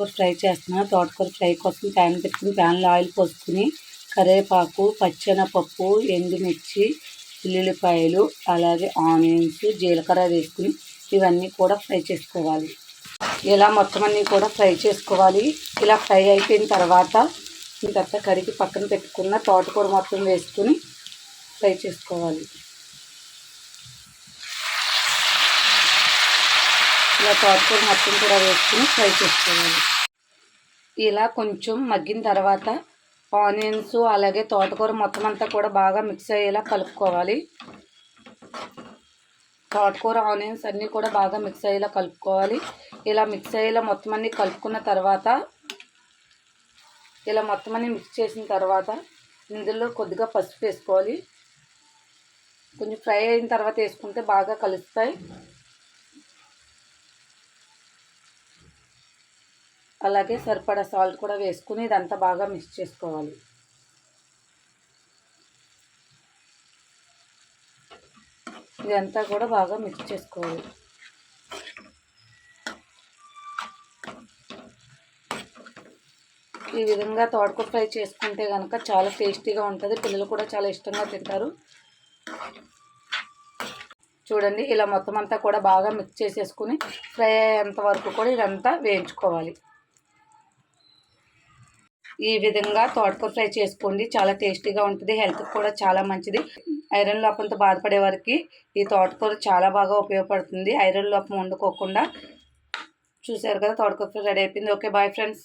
తోటకూర ఫ్రై చేస్తున్నాను తోటకూర ఫ్రై కోసం ప్యాన్ పెట్టుకుని ప్యాన్లో ఆయిల్ పోసుకుని కరివేపాకు పచ్చెనపప్పు ఎండుమిర్చి ఉల్లిపాయలు అలాగే ఆనియన్స్ జీలకర్ర వేసుకుని ఇవన్నీ కూడా ఫ్రై చేసుకోవాలి. ఇలా మొత్తం అన్నీ కూడా ఫ్రై చేసుకోవాలి. ఇలా ఫ్రై అయిపోయిన తర్వాత ఇంకంతా కడిగి పక్కన పెట్టుకున్న తోటకూర మొత్తం వేసుకుని ఫ్రై చేసుకోవాలి. ఇలా తోటకూర మొత్తం కూడా వేసుకుని ఫ్రై చేసుకోవాలి. ఇలా కొంచెం మగ్గిన తర్వాత ఆనియన్స్ అలాగే తోటకూర మొత్తం అంతా కూడా బాగా మిక్స్ అయ్యేలా కలుపుకోవాలి. తోటకూర ఆనియన్స్ అన్నీ కూడా బాగా మిక్స్ అయ్యేలా కలుపుకోవాలి. ఇలా మిక్స్ అయ్యేలా మొత్తం అన్నీ కలుపుకున్న తర్వాత ఇలా మొత్తం అన్నీ మిక్స్ చేసిన తర్వాత ఇందులో కొద్దిగా పసుపు వేసుకోవాలి. కొంచెం ఫ్రై అయిన తర్వాత వేసుకుంటే బాగా కలుస్తాయి. అలాగే సరిపడా సాల్ట్ కూడా వేసుకుని ఇదంతా బాగా మిక్స్ చేసుకోవాలి. ఇదంతా కూడా బాగా మిక్స్ చేసుకోవాలి. ఈ విధంగా తోటకూర ఫ్రై చేసుకుంటే కనుక చాలా టేస్టీగా ఉంటుంది. పిల్లలు కూడా చాలా ఇష్టంగా తింటారు. చూడండి ఇలా మొత్తం అంతా కూడా బాగా మిక్స్ చేసేసుకుని ఫ్రై అయ్యేంత వరకు కూడా ఇదంతా వేయించుకోవాలి. ఈ విధంగా తోటకూర ఫ్రై చేసుకోండి. చాలా టేస్టీగా ఉంటుంది. హెల్త్కి కూడా చాలా మంచిది. ఐరన్ లోపంతో బాధపడే వారికి ఈ తోటకూర చాలా బాగా ఉపయోగపడుతుంది. ఐరన్ లోపం వండుకోకుండా చూసారు కదా తోటకూర ఫ్రై రెడీ అయిపోయింది. Okay bye friends.